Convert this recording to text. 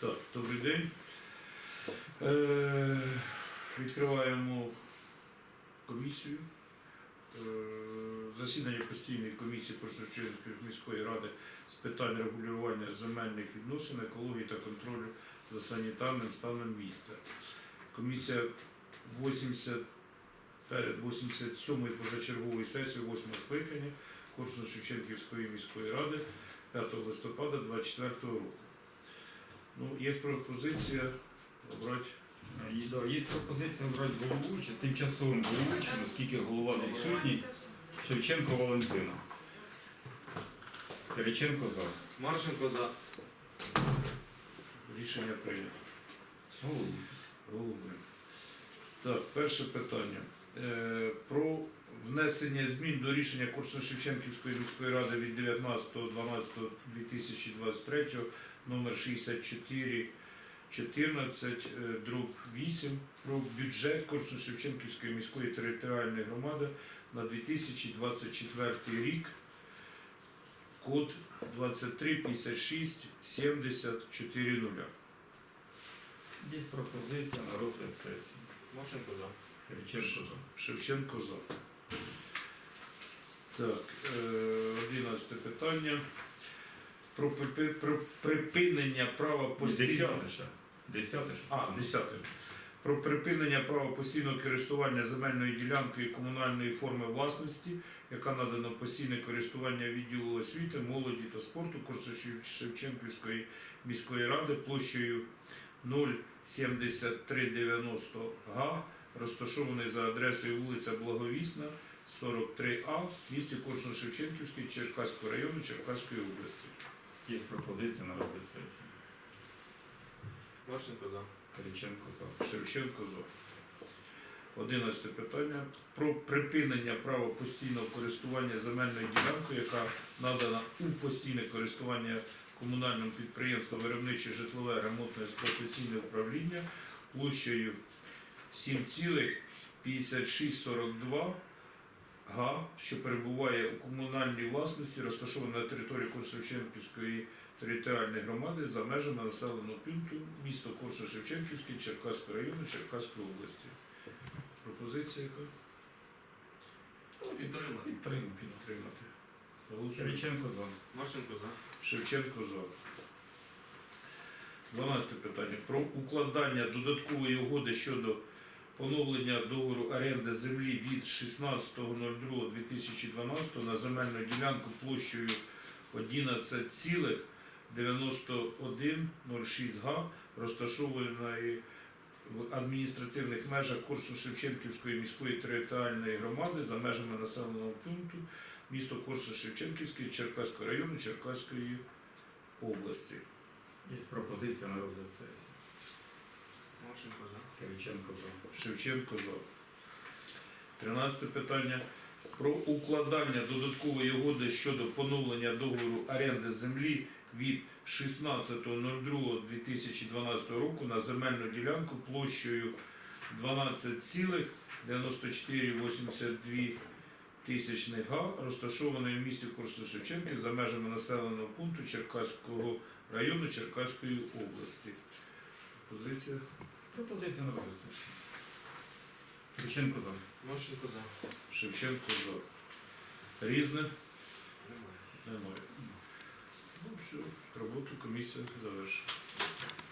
Так, добрий день. Е, відкриваємо комісію. Е, засідання постійної комісії Першочерговської міської ради з питань регулювання земельних відносин, екології та контролю за санітарним станом міста. Комісія 80 перед 87-ї позачергової сесії 8 скликання Корсунь-Шевченківської міської ради 5 листопада 24 року. Ну, є пропозиція обрати Є, да, є пропозиція обрати головуючу, тимчасовим головуючим, оскільки голова не відсутній, Шевченко Валентина. Кириченко за. Марченко за. рішення прийнято. Головуючий. Голуби. Так, перше питання. Е, про внесення змін до рішення Корсун-Шевченківської міської ради від 19.12.2023 номер 64 14 е, дроб 8 про бюджет Корсун-Шевченківської міської територіальної громади на 2024 рік. Код 23 56 70 40. Є пропозиція на розгляд сесії. Марченко за. Кириченко за. Шевченко за. Так, одинадцяте питання. Про, припи- про припинення права постійного. Десяте ще. Десяте ще. А, десяте. Про припинення права постійного користування земельною ділянкою комунальної форми власності, яка надана в постійне користування відділу освіти, молоді та спорту Корсо-Шевченківської міської ради площею 07390 га, розташований за адресою вулиця Благовісна, 43А, в місті Корсун-Шевченківський, Черкаського району, Черкаської області. Є пропозиція на розгляд сесії. Марченко за. Кириченко за. Шевченко за. Одинадцяте питання. Про припинення права постійного користування земельною ділянкою, яка надана у постійне користування комунальному підприємству виробниче житлове ремонтне експлуатаційне управління площею 7,5642 га, що перебуває у комунальній власності, розташована на території Курсовченківської територіальної громади за межами населеного пункту місто Корсо-Шевченківський, Черкаського району, Черкаської області. Пропозиція яка? Підтримати. Підтримати. Підтримати. Голосуємо. Кириченко за. Марченко за. Шевченко за. 12 питання. Про укладання додаткової угоди щодо поновлення договору оренди землі від 16.02.2012 на земельну ділянку площею 11,9106 га, розташованої в адміністративних межах курсу Шевченківської міської територіальної громади за межами населеного пункту місто Корсу Шевченківський, Черкаського району, Черкаської області. Є пропозиція на розгляд сесії. Марченко за. Кириченко за. Шевченко за. 13 питання. Про укладання додаткової угоди щодо поновлення договору оренди землі від 16.02.2012 року на земельну ділянку площею 12,9482 тисячних га, розташованої в місті Курсу Шевченки за межами населеного пункту Черкаського району Черкаської області. Позиція Пропозиція на розгляд Шевченко за. Марченко за. Шевченко за. Різне Немає. немає. Ну, все, роботу комісія завершена.